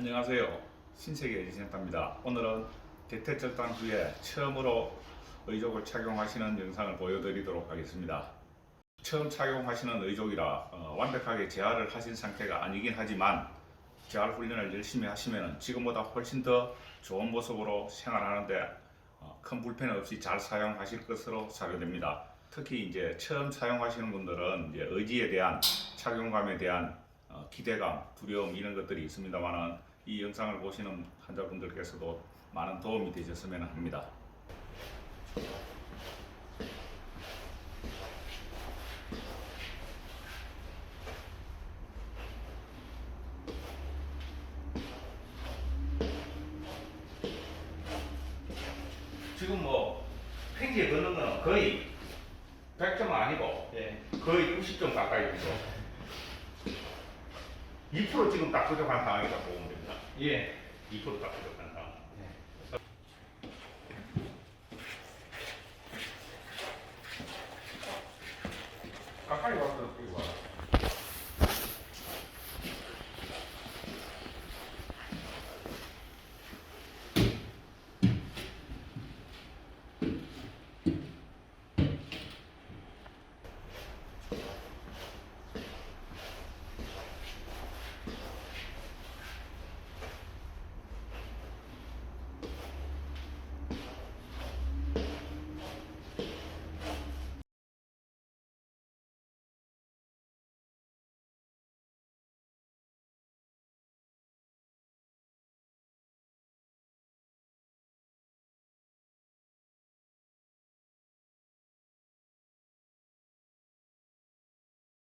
안녕하세요. 신세계 에이센터입니다. 오늘은 대퇴절단 후에 처음으로 의족을 착용하시는 영상을 보여드리도록 하겠습니다. 처음 착용하시는 의족이라 어, 완벽하게 재활을 하신 상태가 아니긴 하지만 재활 훈련을 열심히 하시면 지금보다 훨씬 더 좋은 모습으로 생활하는데 어, 큰 불편 없이 잘 사용하실 것으로 자료됩니다. 특히 이제 처음 사용하시는 분들은 이제 의지에 대한 착용감에 대한 어, 기대감, 두려움 이런 것들이 있습니다만은 이 영상을 보시는 환자분들께서도 많은 도움이 되셨으면 합니다. 지금 뭐 팽지에 넣는 거는 거의 100점 아니고 예. 거의 90점 가까이 되죠. 2% 지금 딱 부족한 상황이라고 보면 됩니다. 예, 이것밖에 없 다. 네.